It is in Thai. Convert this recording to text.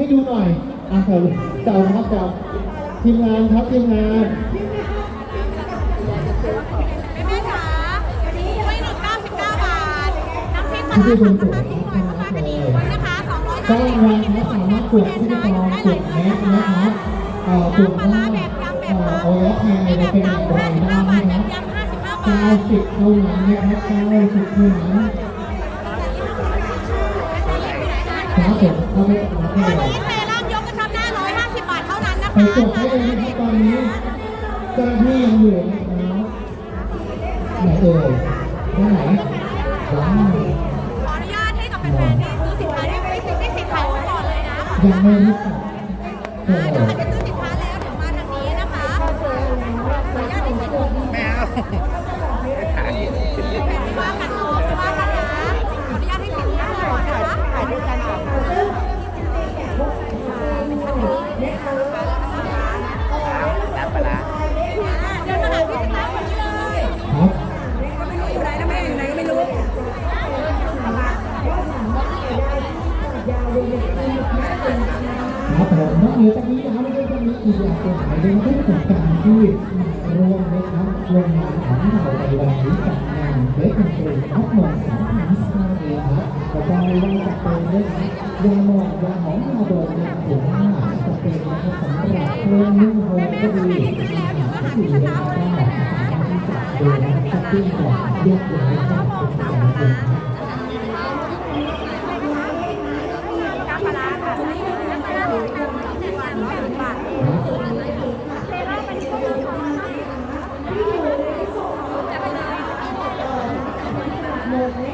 ให้ดูหน่อยอะเดี๋ยวเจ้านะครับเจ้าทีมงานครับทีมงานแม่จ๋าไม่หนุน99บาท น้ำพริกปลาร้าสับปะรดสีหอยปลาร้ากระดิ่งด้วยนะคะจ้าง250รายครับสามารถกดที่กองกดแมสนะครับเอ่อกดน้ำปลาว่าร้าแบบยำแบบเอ่อพัเอาแล้วแพงมีจะแบบเป็นเก้าอย่างไร55บ้าบางทนะแบครับบยำ55บาเก้าทสิบเท่านั้นนะครับเก้าสิบเท่านั้น ครับผมเขาไปรับได้วันเลยนี้เซรั่มยกกระชับหน้า 150 บาทเท่านั้นนะไปคะกดได้เลยนะครับตอนนี้เจ้าหน้าที่ยังอยู่นะครับไหนเอ่ยที่ไหนว้าวขออนุญาตให้กับแฟนๆที่ซื้อสินค้าได้ไม่สิทธิ์ไม่สิทธิ์ขายไว้ก่อนเลยนะยังไม่รู้จักเดี๋ยวอาจจะซื้อ ครับผมนอกเหนือจากนี้นะครับไม่ได้จะมีอีกหลากหายเลยนะครับของการที่มารวมนะครับรวมงานของเราในวันนี้กับงานเฟสติวัลท็อปหมอนสามพันสิบห้าเองครับแล้วก็ไม่ว่าจะเป็นเรื่องยาหมองยาหอมยาดมยาผมหน้าจะเป็นนะครับสำหรับเครื่องนุ่งห่มก็ดีที่อยู่ในบ้านที่จัดดูนะครับช้อปปิ้งก่อนเรียกเลยว่าเป็นการเป็น mhm